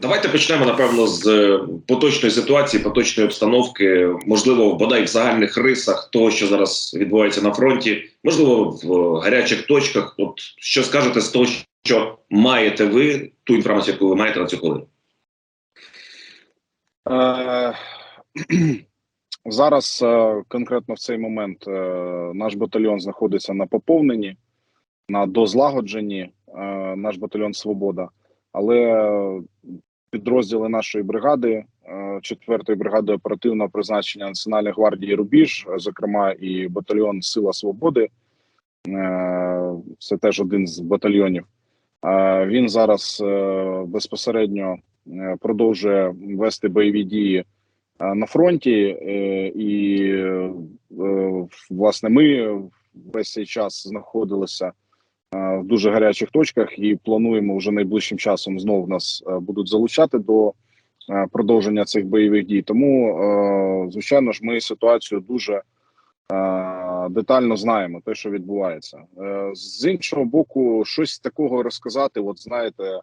Давайте почнемо напевно з е, поточної ситуації, поточної обстановки, можливо, бодай в загальних рисах того, що зараз відбувається на фронті, можливо, в е, гарячих точках. От що скажете з того, що маєте ви ту інформацію, яку ви маєте на цю хвилину? Е, Зараз конкретно в цей момент наш батальйон знаходиться на поповненні, на дозлагодженні, наш батальйон Свобода, але підрозділи нашої бригади, 4-ї бригади оперативного призначення Національної гвардії Рубіж, е, зокрема, і батальйон Сила Свободи, е, це теж один з батальйонів. Е, Він зараз е, безпосередньо е, продовжує вести бойові дії е, на фронті, е, і е, власне ми весь цей час знаходилися е, в дуже гарячих точках і плануємо вже найближчим часом знову нас е, будуть залучати до е, продовження цих бойових дій. Тому, е, звичайно ж, ми ситуацію дуже детально знаємо, те, що відбувається. З іншого боку, щось такого розказати, от знаєте.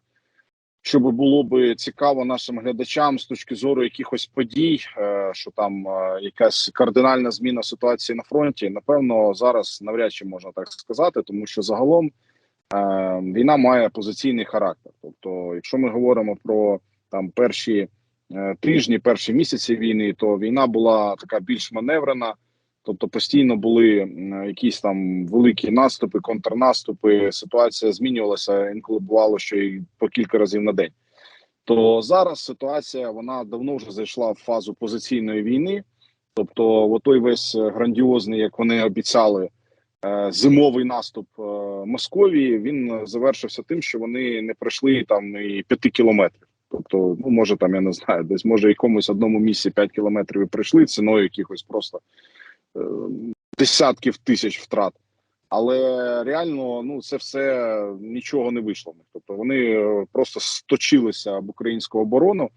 Щоб було би цікаво нашим глядачам з точки зору якихось подій, е, що там е, якась кардинальна зміна ситуації на фронті, напевно, зараз навряд чи можна так сказати, тому що загалом е, війна має позиційний характер. Тобто, якщо ми говоримо про там перші тижні, перші місяці війни, то війна була така більш маневрена. Тобто постійно були якісь там великі наступи, контрнаступи. Ситуація змінювалася. Інколи бувало, що і по кілька разів на день. То зараз ситуація вона давно вже зайшла в фазу позиційної війни. Тобто, отой весь е, грандіозний, як вони обіцяли, е, зимовий наступ е, Московії. Він завершився тим, що вони не пройшли там і п'яти кілометрів. Тобто, ну може там я не знаю, десь може якомусь одному місці 5 кілометрів і пройшли ціною якихось просто десятків тисяч втрат. Але реально, ну це все нічого не вийшло. Тобто вони е, просто сточилися об українську оборону,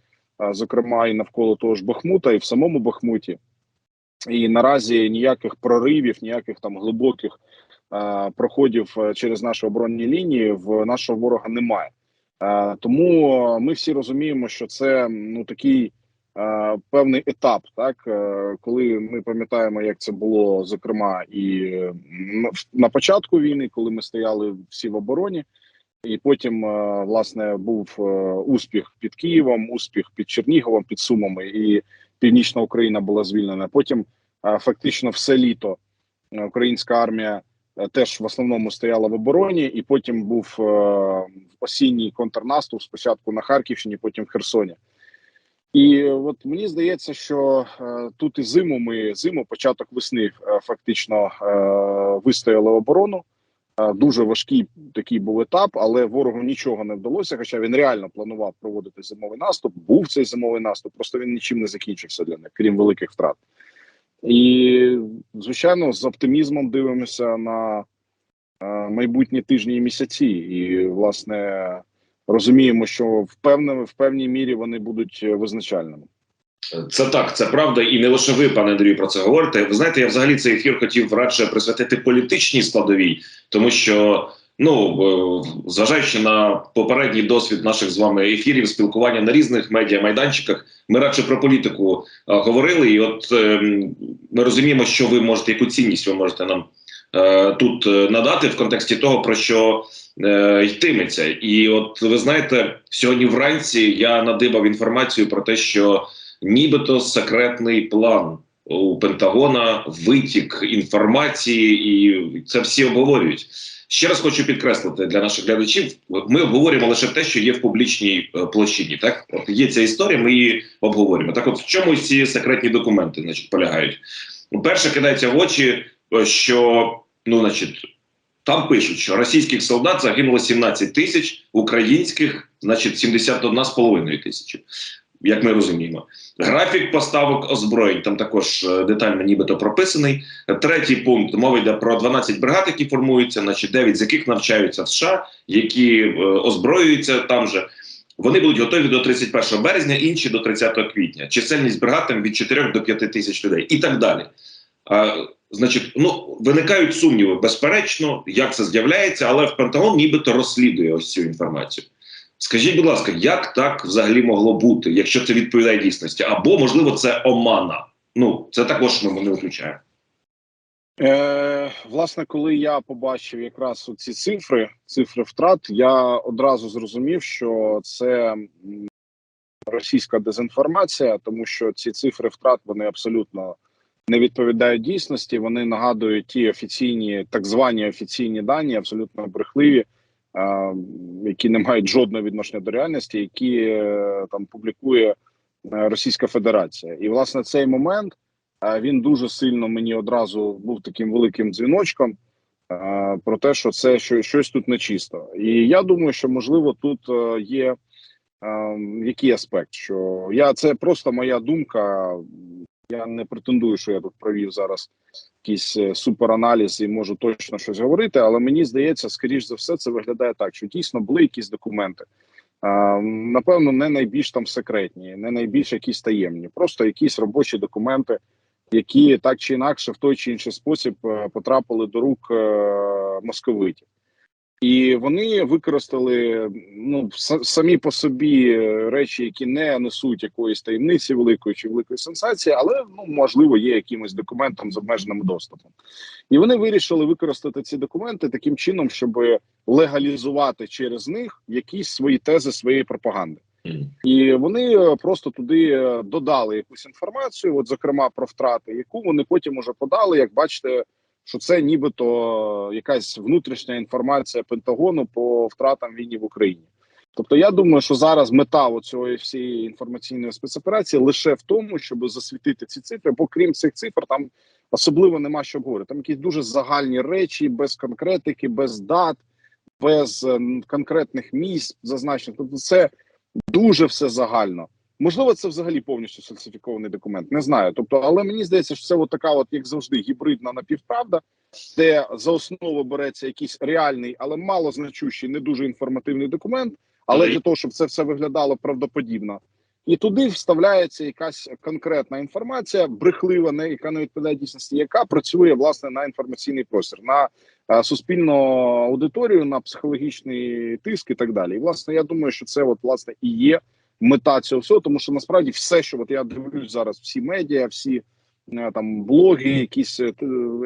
зокрема і навколо того ж Бахмута, і в самому Бахмуті. І наразі ніяких проривів, ніяких там глибоких е, проходів е, через наші оборонні лінії в нашого ворога немає. Е, тому е, ми всі розуміємо, що це ну такий е, певний етап, так е, коли ми пам'ятаємо, як це було зокрема і е, на- початку війни, коли ми стояли всі в обороні, і потім е, власне був е, успіх під Києвом, успіх під Черніговом, під Сумами, і Північна Україна була звільнена. Потім е, фактично все літо е, українська армія е, теж в основному стояла в обороні, і потім був е, осінній контрнаступ спочатку на Харківщині, потім в Херсоні. І от мені здається, що е, тут і зиму ми зиму, початок весни, е, фактично е, вистояли оборону. Е, дуже важкий такий був етап, але ворогу нічого не вдалося. Хоча він реально планував проводити зимовий наступ. Був цей зимовий наступ, просто він нічим не закінчився для них, крім великих втрат. І звичайно, з оптимізмом дивимося на е, майбутні тижні і місяці, і власне розуміємо, що в певному в певній мірі вони будуть е, визначальними. Це так, це правда, і не лише ви, пане Андрію, про це говорите. Ви знаєте, я взагалі цей ефір хотів радше присвятити політичній складовій, тому що ну е, зважаючи на попередній досвід наших з вами ефірів, спілкування на різних медіа майданчиках, ми радше про політику е, говорили. І от е, ми розуміємо, що ви можете, яку цінність ви можете нам тут е, надати в контексті того, про що е, йтиметься. І от ви знаєте, сьогодні вранці я надибав інформацію про те, що нібито секретний план у Пентагона, витік інформації, і це всі обговорюють. Ще раз хочу підкреслити для наших глядачів: ми обговорюємо лише те, що є в публічній е, площині. Так, от є ця історія, ми її обговорюємо. Так, от в чому ці секретні документи значить, полягають? Перше кидається в очі, е, що ну, значить, там пишуть, що російських солдат загинуло 17 тисяч, українських, значить, 71,5 тисячі, як ми розуміємо. Графік поставок озброєнь там також е, детально нібито прописаний. Третій пункт мова йде про 12 бригад, які формуються, значить 9 з яких навчаються в США, які е, озброюються там же. Вони будуть готові до 31 березня, інші до 30 квітня. Чисельність бригад там від 4 до 5 тисяч людей і так далі. Значить, ну виникають сумніви, безперечно, як це з'являється, але в Пентагон нібито розслідує ось цю інформацію. Скажіть, будь ласка, як так взагалі могло бути, якщо це відповідає дійсності? Або можливо це омана? Ну це також ми не виключаємо. Е, власне, коли я побачив якраз ці цифри, цифри втрат, я одразу зрозумів, що це російська дезінформація, тому що ці цифри втрат вони абсолютно не відповідають дійсності. Вони нагадують ті офіційні, так звані офіційні дані, абсолютно брехливі, які не мають жодного відношення до реальності, які е, там публікує е, Російська Федерація. І власне цей момент. Він дуже сильно мені одразу був таким великим дзвіночком про те, що це що, щось тут нечисто. І я думаю, що можливо тут е, є е, який аспект, що я це просто моя думка. Я не претендую, що я тут провів зараз якийсь е, супераналіз і можу точно щось говорити, але мені здається, скоріш за все, це виглядає так, що дійсно були якісь документи. Напевно, не найбільш там секретні, не найбільш якісь таємні, просто якісь робочі документи, які так чи інакше в той чи інший спосіб е, потрапили до рук е, московитів. І вони використали ну самі по собі е, речі, які не несуть якоїсь таємниці великої чи великої сенсації, але ну можливо є якимось документом з обмеженим доступом. І вони вирішили використати ці документи таким чином, щоб легалізувати через них якісь свої тези своєї пропаганди. І вони е, просто туди е, додали якусь інформацію, от зокрема про втрати, яку вони потім уже подали. Як бачите, що це нібито якась внутрішня інформація Пентагону по втратам війні в Україні. Тобто, я думаю, що зараз мета цієї всієї інформаційної спецоперації лише в тому, щоб засвітити ці цифри, бо крім цих цифр, там особливо нема що говорити. Там якісь дуже загальні речі, без конкретики, без дат, без конкретних місць зазначених. Тобто, це дуже все загально. Можливо, це взагалі повністю сфальсифікований документ. Не знаю. Тобто, але мені здається, що це от така, от як завжди, гібридна напівправда, де за основу береться якийсь реальний, але малозначущий, не дуже інформативний документ. Але для того, щоб це все виглядало правдоподібно, і туди вставляється якась конкретна інформація, брехлива, не яка не відповідає дійсності, яка працює власне на інформаційний простір, на е, суспільну аудиторію, на психологічний тиск і так далі. І власне, я думаю, що це от власне і є мета цього всього, тому що насправді все, що от я дивлюсь зараз, всі медіа, всі е, там блоги, якісь е,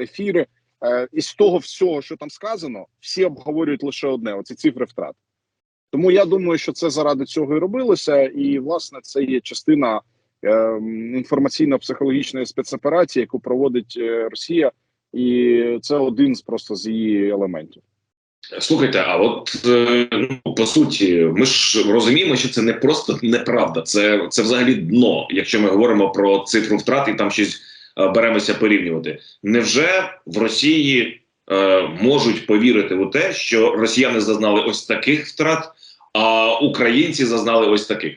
ефіри, е, із того всього, що там сказано, всі обговорюють лише одне: оці цифри втрат. Тому я думаю, що це заради цього і робилося, і власне це є частина е, інформаційно-психологічної спецоперації, яку проводить Росія, і це один з просто з її елементів. Слухайте, а от е, ну, по суті, ми ж розуміємо, що це не просто неправда, це, це взагалі дно, якщо ми говоримо про цифру втрат і там щось е, беремося порівнювати. Невже в Росії е, можуть повірити у те, що росіяни зазнали ось таких втрат, а українці зазнали ось таких?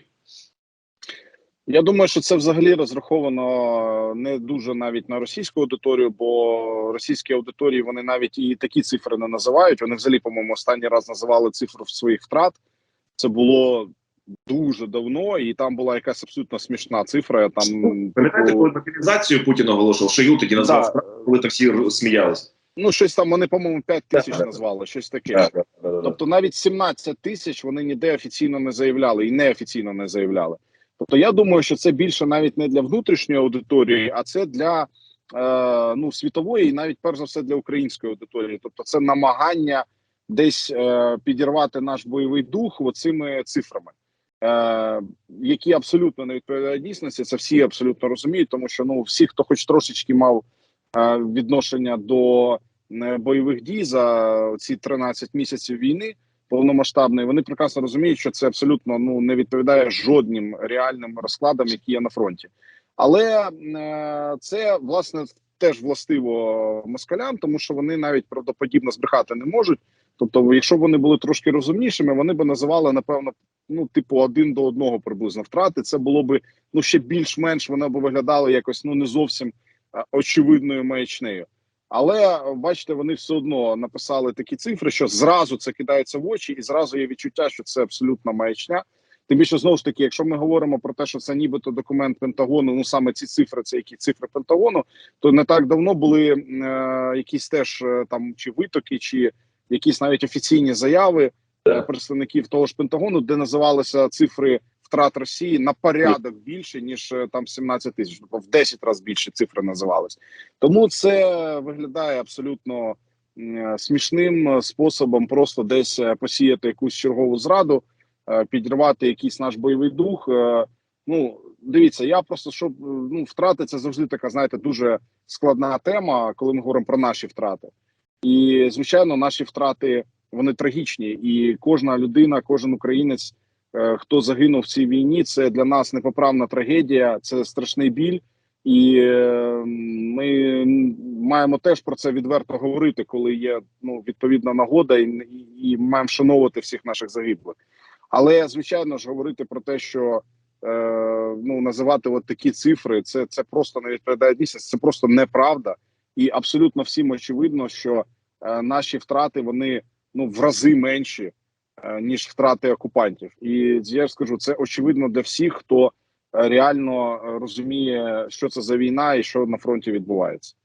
Я думаю, що це взагалі розраховано не дуже навіть на російську аудиторію, бо російські аудиторії вони навіть і такі цифри не називають. Вони взагалі, по-моєму, останній раз називали цифру своїх втрат. Це було дуже давно, і там була якась абсолютно смішна цифра. Там Пам'ятаєте, типу, коли мобілізацію Путін оголошував, Шойгу тоді назвав Да. коли так всі сміялись. ну щось там вони, по-моєму, 5 тисяч назвали, щось таке. Тобто навіть 17 тисяч вони ніде офіційно не заявляли і неофіційно не заявляли. Тобто, я думаю, що це більше навіть не для внутрішньої аудиторії, а це для е, ну світової, і навіть перш за все для української аудиторії. Тобто, це намагання десь е, підірвати наш бойовий дух оцими цифрами, е, які абсолютно не відповідають дійсності. Це всі абсолютно розуміють, тому що ну всі, хто хоч трошечки мав е, відношення до е, бойових дій за ці 13 місяців війни повномасштабної, вони прекрасно розуміють, що це абсолютно ну не відповідає жодним реальним розкладам, які є на фронті. Але е, це власне теж властиво москалям, тому що вони навіть правдоподібно збрехати не можуть. Тобто, якщо б вони були трошки розумнішими, вони б називали напевно ну, типу, один до одного приблизно втрати. Це було би ну ще більш-менш воно б виглядало якось ну не зовсім е, очевидною маячнею. Але бачите, вони все одно написали такі цифри, що зразу це кидається в очі, і зразу є відчуття, що це абсолютна маячня. Тим більше знову ж таки, якщо ми говоримо про те, що це нібито документ Пентагону, ну саме ці цифри, це які цифри Пентагону, то не так давно були е, якісь теж е, там чи витоки, чи якісь навіть офіційні заяви е, представників того ж Пентагону, де називалися цифри втрат Росії на порядок більше ніж е, там 17 тисяч, тобто в 10 разів більше цифри називались. Тому це виглядає абсолютно е, смішним е, способом просто десь посіяти якусь чергову зраду, підривати якийсь наш бойовий дух. Ну дивіться, я просто щоб ну втрати це завжди така, знаєте, дуже складна тема, коли ми говоримо про наші втрати. І звичайно, наші втрати вони трагічні, і кожна людина, кожен українець, хто загинув в цій війні, це для нас непоправна трагедія, це страшний біль, і е, ми маємо теж про це відверто говорити, коли є ну відповідна нагода, і, і, маємо вшановувати всіх наших загиблих. Але звичайно ж говорити про те, що е, ну називати от такі цифри, це, це просто не відповідає дійсності, це просто неправда, і абсолютно всім очевидно, що е, наші втрати вони ну в рази менші е, ніж втрати окупантів. І я скажу, це очевидно для всіх, хто е, реально е, розуміє, що це за війна і що на фронті відбувається.